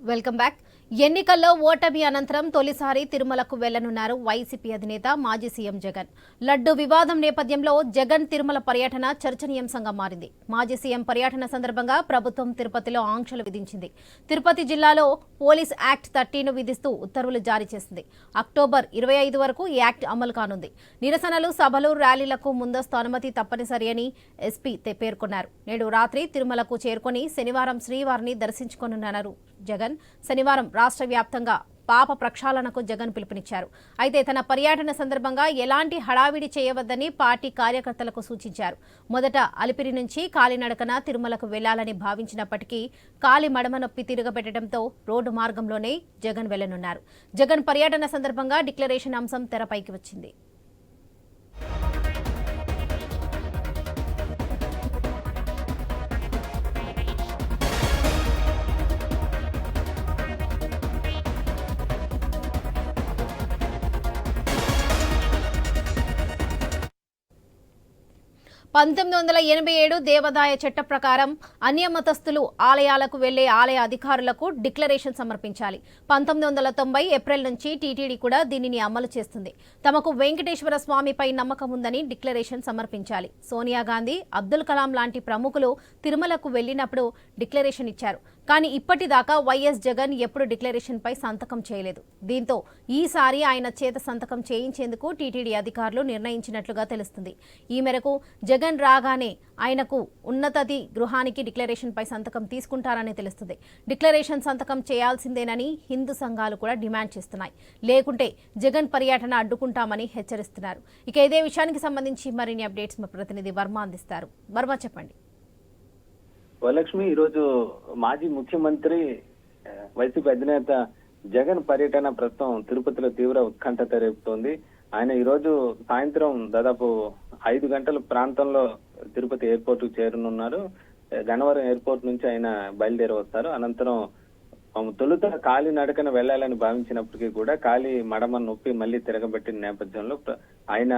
Welcome back. ఎన్నికల్లో ఓటమి అనంతరం తొలిసారి తిరుమలకు వెళ్ళనున్నారు వైసీపీ అధినేత మాజీ సీఎం జగన్. లడ్డు వివాదం నేపథ్యంలో జగన్ తిరుమల పర్యటన చర్చనీయాంశంగా మారింది. మాజీ సీఎం పర్యటన సందర్భంగా ప్రభుత్వం తిరుపతిలో ఆంక్షలు విధించింది. తిరుపతి జిల్లాలో పోలీస్ యాక్ట్ థర్టీను విధిస్తూ ఉత్తర్వులు జారీ చేసింది. అక్టోబర్ ఇరవై ఐదు వరకు ఈ యాక్ట్ అమలు కానుంది. నిరసనలు సభలు ర్యాలీలకు ముందస్తు అనుమతి తప్పనిసరి అని ఎస్పీ పేర్కొన్నారు. నేడు రాత్రి తిరుమలకు చేరుకొని శనివారం శ్రీవారిని దర్శించుకోనున్నారు జగన్. శనివారం రాష్ట్ర వ్యాప్తంగా పాప ప్రక్షాళనకు జగన్ పిలుపునిచ్చారు. అయితే తన పర్యటన సందర్భంగా ఎలాంటి హడావిడి చేయవద్దని పార్టీ కార్యకర్తలకు సూచించారు. మొదట అలిపిరి నుంచి కాలినడకన తిరుమలకు వెళ్ళాలని భావించినప్పటికీ కాలి మడమ నొప్పి తిరగబెట్టడంతో రోడ్డు మార్గంలోనే జగన్ వెళ్ళనున్నారు. జగన్ పర్యటన సందర్భంగా డిక్లరేషన్ అంశం తెరపైకి వచ్చింది. పంతొమ్మిది వందల ఎనభై ఏడు దేవాదాయ చట్ట ప్రకారం అన్యమతస్థులు ఆలయాలకు వెళ్ళే ఆలయ అధికారులకు డిక్లరేషన్ సమర్పించాలి. పంతొమ్మిది వందల తొంభై ఏప్రిల్ నుంచి టీటీడీ కూడా దీనిని అమలు చేస్తుంది. తమకు వెంకటేశ్వర స్వామిపై నమ్మకం ఉందని డిక్లరేషన్ సమర్పించాలి. సోనియా గాంధీ అబ్దుల్ కలాం లాంటి ప్రముఖులు తిరుమలకు వెళ్ళినప్పుడు డిక్లరేషన్ ఇచ్చారు. కానీ ఇప్పటిదాకా వైఎస్ జగన్ ఎప్పుడు డిక్లరేషన్పై సంతకం చేయలేదు. దీంతో ఈసారి ఆయన చేత సంతకం చేయించేందుకు టీటీడీ అధికారులు నిర్ణయించినట్లుగా తెలుస్తుంది. ఈ మేరకు జగన్ రాగానే ఆయనకు ఉన్నతది గృహానికి డిక్లరేషన్పై సంతకం తీసుకుంటారని తెలుస్తుంది. డిక్లరేషన్ సంతకం చేయాల్సిందేనని హిందూ సంఘాలు కూడా డిమాండ్ చేస్తున్నాయి. లేకుంటే జగన్ పర్యటన అడ్డుకుంటామని హెచ్చరిస్తున్నారు. ఇక ఇదే విషయానికి సంబంధించి మరిన్ని అప్డేట్స్ మా ప్రతినిధి వర్మ అందిస్తారు. వర్మ చెప్పండి. వరలక్ష్మి ఈరోజు మాజీ ముఖ్యమంత్రి వైసీపీ అధినేత జగన్ పర్యటన ప్రస్తుతం తిరుపతిలో తీవ్ర ఉత్కంఠత రేపుతోంది ఆయన ఈ రోజు సాయంత్రం దాదాపు ఐదు గంటల ప్రాంతంలో తిరుపతి ఎయిర్పోర్ట్కు చేరనున్నారు గన్నవరం ఎయిర్పోర్ట్ నుంచి ఆయన బయలుదేరి వస్తారు అనంతరం తొలుత కాలి నడకన వెళ్ళాలని భావించినప్పటికీ కూడా కాలి మడమ నొప్పి మళ్ళీ తిరగబెట్టిన నేపథ్యంలో ఆయన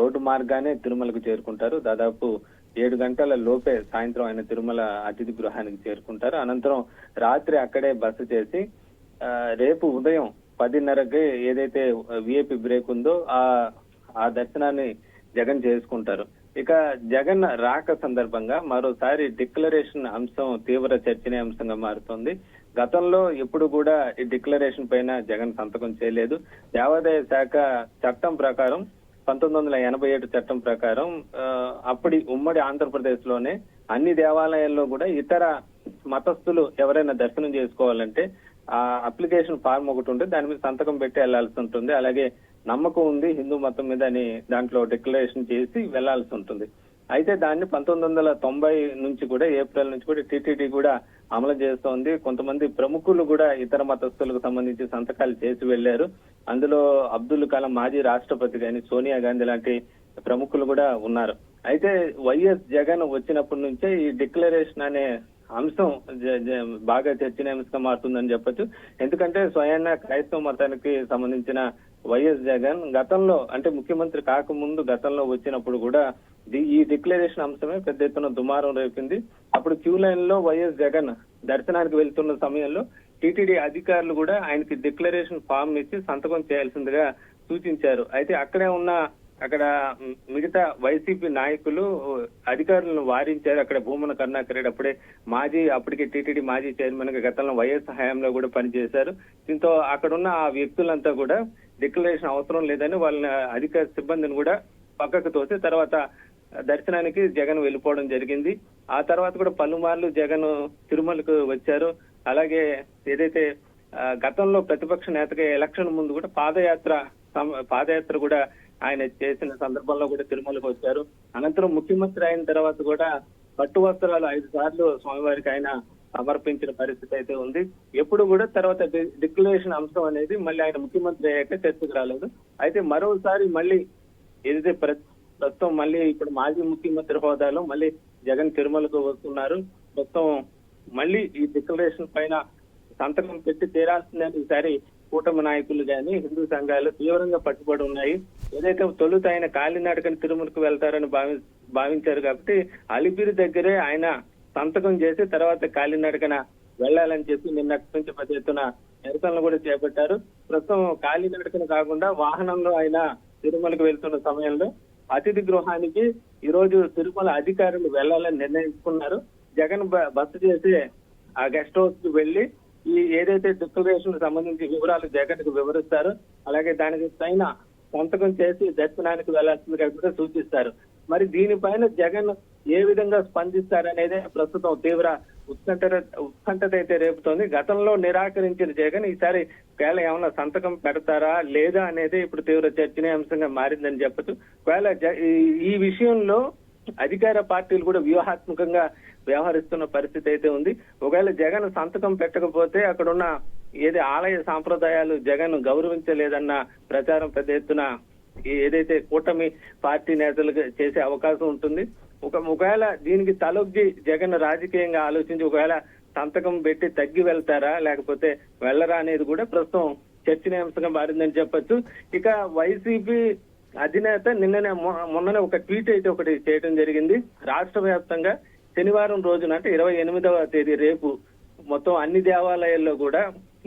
రోడ్డు మార్గానే తిరుమలకు చేరుకుంటారు. దాదాపు ఏడు గంటల లోపే సాయంత్రం ఆయన తిరుమల అతిథి గృహానికి చేరుకుంటారు. అనంతరం రాత్రి అక్కడే బస చేసి ఆ, రేపు ఉదయం పదిన్నరకి ఏదైతే విఐపి బ్రేక్ ఉందో ఆ ఆ దర్శనాన్ని జగన్ చేసుకుంటారు. ఇక జగన్ రాక సందర్భంగా మరోసారి డిక్లరేషన్ అంశం తీవ్ర చర్చనీయాంశంగా మారుతోంది. గతంలో ఎప్పుడు కూడా ఈ డిక్లరేషన్ పైన జగన్ సంతకం చేయలేదు. దేవాదాయ శాఖ చట్టం ప్రకారం పంతొమ్మిది వందల ఎనభై ఏడు చట్టం ప్రకారం ఆ, అప్పటి ఉమ్మడి ఆంధ్రప్రదేశ్లోనే అన్ని దేవాలయాల్లో కూడా ఇతర మతస్థులు ఎవరైనా దర్శనం చేసుకోవాలంటే ఆ అప్లికేషన్ ఫార్మ్ ఒకటి ఉంటే దాని మీద సంతకం పెట్టి వెళ్ళాల్సి ఉంటుంది. అలాగే నమ్మకం ఉంది హిందూ మతం మీద అని దాంట్లో డిక్లరేషన్ చేసి వెళ్ళాల్సి ఉంటుంది. అయితే దాన్ని పంతొమ్మిది వందల తొంభై నుంచి కూడా ఏప్రిల్ నుంచి కూడా టీటీడీ కూడా అమలు చేస్తోంది. కొంతమంది ప్రముఖులు కూడా ఇతర మతస్థులకు సంబంధించి సంతకాలు చేసి వెళ్ళారు అందులో అబ్దుల్ కలాం మాజీ రాష్ట్రపతి గాని సోనియా గాంధీ లాంటి ప్రముఖులు కూడా ఉన్నారు. అయితే వైఎస్ జగన్ వచ్చినప్పటి నుంచే ఈ డిక్లరేషన్ అనే అంశం బాగా చర్చనీయాంశంగా మారుతుందని చెప్పొచ్చు. ఎందుకంటే స్వయాన క్రైస్తవ మతానికి సంబంధించిన వైఎస్ జగన్ గతంలో అంటే ముఖ్యమంత్రి కాకముందు గతంలో వచ్చినప్పుడు కూడా ఈ డిక్లరేషన్ అంశమే పెద్ద ఎత్తున దుమారం రేపింది. అప్పుడు క్యూ లైన్లో వైఎస్ జగన్ దర్శనానికి వెళ్తున్న సమయంలో టీటీడీ అధికారులు కూడా ఆయనకి డిక్లరేషన్ ఫామ్ ఇచ్చి సంతకం చేయాల్సిందిగా సూచించారు. అయితే అక్కడే ఉన్న అక్కడ మిగతా వైసీపీ నాయకులు అధికారులను వారించారు. అక్కడ భూమన కరుణాకర్ రెడ్డి అప్పుడే మాజీ అప్పటికే టీటీడీ మాజీ చైర్మన్గా గతంలో వైఎస్ హయాంలో కూడా పనిచేశారు. దీంతో అక్కడున్న ఆ వ్యక్తులంతా కూడా డిక్లరేషన్ అవసరం లేదని వాళ్ళ అధికార సిబ్బందిని కూడా పక్కకు తోసి తర్వాత దర్శనానికి జగన్ వెళ్ళిపోవడం జరిగింది. ఆ తర్వాత కూడా పలుమార్లు జగన్ తిరుమలకు వచ్చారు. అలాగే ఏదైతే గతంలో ప్రతిపక్ష నేతగా ఎలక్షన్ ముందు కూడా పాదయాత్ర పాదయాత్ర కూడా ఆయన చేసిన సందర్భంలో కూడా తిరుమలకు వచ్చారు. అనంతరం ముఖ్యమంత్రి అయిన తర్వాత కూడా పట్టు వస్త్రాలు ఐదు సార్లు స్వామివారికి ఆయన సమర్పించిన పరిస్థితి అయితే ఉంది. ఎప్పుడు కూడా తర్వాత డిక్లరేషన్ అంశం అనేది మళ్ళీ ఆయన ముఖ్యమంత్రి అయ్యాక చర్చకు రాలేదు. అయితే మరోసారి మళ్ళీ ఏదైతే మొత్తం మళ్ళీ ఇప్పుడు మాజీ ముఖ్యమంత్రి హోదాలో మళ్ళీ జగన్ తిరుమలకు వస్తున్నారు. మొత్తం మళ్ళీ ఈ డిక్లరేషన్ పైన సంతకం పెట్టి తీరాల్సిందని ఈసారి కూటమి నాయకులు కానీ హిందూ సంఘాలు తీవ్రంగా పట్టుబడి ఉన్నాయి. ఏదైతే తొలుత ఆయన కాలినాడకని తిరుమలకు వెళ్తారని భావి భావించారు కాబట్టి అలిపిరి దగ్గరే ఆయన సంతకం చేసి తర్వాత కాలినడకన వెళ్ళాలని చెప్పి నిన్నటి నుంచి పెద్ద ఎత్తున నిరసనలు కూడా చేపట్టారు. ప్రస్తుతం కాలినడకన కాకుండా వాహనంలో ఆయన తిరుమలకు వెళ్తున్న సమయంలో అతిథి గృహానికి ఈ రోజు తిరుమల అధికారులు వెళ్ళాలని నిర్ణయించుకున్నారు. జగన్ బ- బస చేసే ఆ గెస్ట్ హౌస్కి వెళ్ళి ఈ ఏదైతే డిక్లరేషన్ సంబంధించి వివరాలు జగన్కు వివరిస్తారు అలాగే దానికి పైన సంతకం చేసి దర్శనానికి వెళ్ళాల్సిందిగా కూడా సూచిస్తారు. మరి దీనిపైన జగన్ ఏ విధంగా స్పందిస్తారనేదే ప్రస్తుతం తీవ్ర ఉత్కంఠ ఉత్కంఠత అయితే రేపుతోంది. గతంలో నిరాకరించిన జగన్ ఈసారి ఒకవేళ ఏమైనా సంతకం పెడతారా లేదా అనేది ఇప్పుడు తీవ్ర చర్చనీయాంశంగా మారిందని చెప్పచ్చు. ఒకవేళ ఈ- విషయంలో అధికార పార్టీలు కూడా వ్యూహాత్మకంగా వ్యవహరిస్తున్న పరిస్థితి అయితే ఉంది. ఒకవేళ జగన్ సంతకం పెట్టకపోతే అక్కడున్న ఏది ఆలయ సాంప్రదాయాలు జగన్ గౌరవించలేదన్న ప్రచారం పెద్ద ఎత్తున ఏదైతే కూటమి పార్టీ నేతలు చేసే అవకాశం ఉంటుంది. ఒక ఒకవేళ దీనికి తలొగ్గి జగన్ రాజకీయంగా ఆలోచించి ఒకవేళ సంతకం పెట్టి తగ్గి వెళ్తారా? లేకపోతే వెళ్ళరా అనేది కూడా ప్రస్తుతం చర్చనీయాంశంగా మారిందని చెప్పొచ్చు. ఇక వైసీపీ అధినేత నిన్ననే మొన్ననే ఒక ట్వీట్ అయితే ఒకటి చేయడం జరిగింది. రాష్ట్ర వ్యాప్తంగా శనివారం రోజున అంటే ఇరవై ఎనిమిదవ తేదీ రేపు మొత్తం అన్ని దేవాలయాల్లో కూడా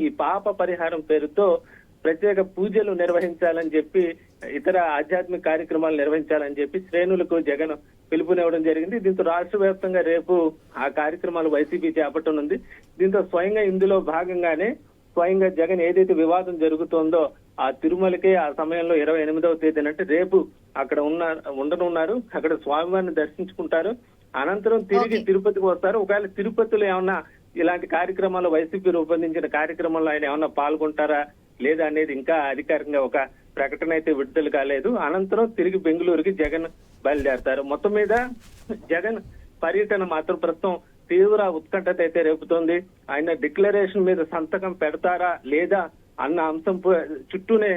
ఈ పాప పరిహారం పేరుతో ప్రత్యేక పూజలు నిర్వహించాలని చెప్పి ఇతర ఆధ్యాత్మిక కార్యక్రమాలు నిర్వహించాలని చెప్పి శ్రేణులకు జగన్ పిలుపునివ్వడం జరిగింది. దీంతో రాష్ట్ర వ్యాప్తంగా రేపు ఆ కార్యక్రమాలు వైసీపీ చేపట్టనుంది. దీంతో స్వయంగా ఇందులో భాగంగానే స్వయంగా జగన్ ఏదైతే వివాదం జరుగుతోందో ఆ తిరుమలకే ఆ సమయంలో ఇరవై ఎనిమిదవ తేదీన అంటే రేపు అక్కడ ఉన్న ఉండనున్నారు. అక్కడ స్వామివారిని దర్శించుకుంటారు. అనంతరం తిరిగి. తిరుపతికి వస్తారు. ఒకవేళ తిరుపతిలో ఏమన్నా ఇలాంటి కార్యక్రమాలు వైసీపీ రూపొందించిన కార్యక్రమంలో ఆయన ఏమన్నా పాల్గొంటారా లేదా అనేది ఇంకా అధికారికంగా ఒక ప్రకటన అయితే విడుదల కాలేదు. అనంతరం తిరిగి బెంగళూరుకి జగన్ బయలుదేరతారు. మొత్తం మీద జగన్ పర్యటన మాత్రం ప్రస్తుతం తీవ్ర ఉత్కంఠత అయితే రేపుతోంది. ఆయన డిక్లరేషన్ మీద సంతకం పెడతారా లేదా అన్న అంశం చుట్టూనే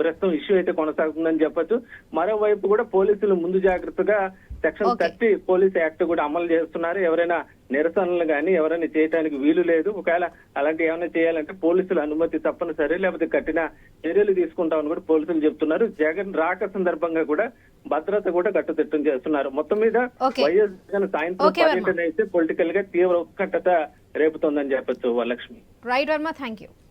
ప్రస్తుతం ఇష్యూ అయితే కొనసాగుతుందని చెప్పొచ్చు. మరోవైపు కూడా పోలీసులు ముందు జాగ్రత్తగా సెక్షన్. థర్టీ పోలీస్ యాక్ట్ కూడా అమలు చేస్తున్నారు. ఎవరైనా నిరసనలు కానీ ఎవరైనా చేయడానికి వీలు లేదు. ఒకవేళ అలాంటి ఏమైనా చేయాలంటే పోలీసుల అనుమతి తప్పనిసరి లేకపోతే కఠిన చర్యలు తీసుకుంటామని కూడా పోలీసులు చెప్తున్నారు. జగన్ రాక సందర్భంగా కూడా భద్రత కూడా కట్టుదిట్టం చేస్తున్నారు. మొత్తం మీద. వైఎస్ జగన్ సాయంత్రం. పర్యటన అయితే పొలిటికల్గా తీవ్ర ఉత్కంఠత రేపుతోందని చెప్పొచ్చు Varalakshmi. Right Varma thank you